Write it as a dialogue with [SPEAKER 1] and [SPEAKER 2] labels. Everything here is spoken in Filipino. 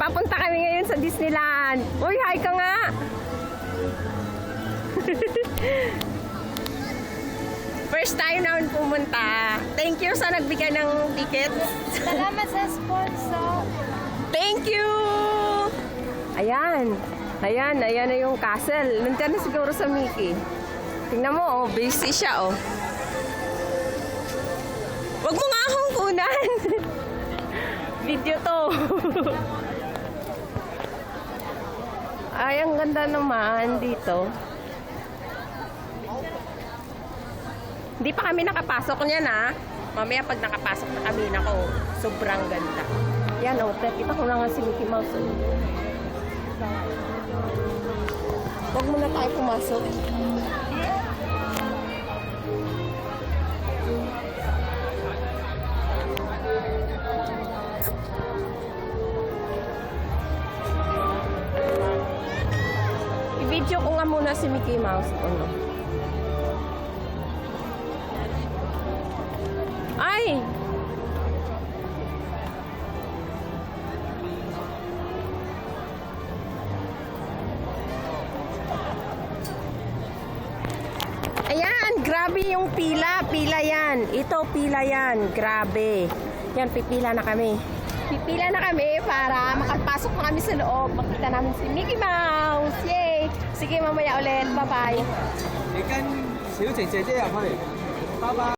[SPEAKER 1] Papunta kami ngayon sa Disneyland. Uy, hi ka nga! First time namin pumunta. Thank you sa nagbigay ng tickets.
[SPEAKER 2] Salamat sa sponsor.
[SPEAKER 1] Thank you! Ayan. Ayan, ayan na yung castle. Nandiyan na siguro sa Mickey. Tingnan mo, oh, busy siya, oh. Huwag mo nga akong kunan. Video to. Ay, ang ganda naman dito. Hindi pa kami nakapasok niyan, ha? Mamaya pag nakapasok na kami, nako, sobrang ganda. Yan, oh, kita ko na nga si Mickey Mouse. oh. Huwag muna tayo pumasok. I-video ko nga muna si Mickey Mouse. Ano? Ay! Ayan, grabe yung pila. Pila yan. Ito, pila yan. Grabe. Yan, pipila na kami. Pipila na kami para makapasok na kami sa loob. Makita namin si Mickey Mouse. Yay! Sige, mamaya ulit. Bye-bye.
[SPEAKER 3] 你跟小晴姐姐入去，拜拜。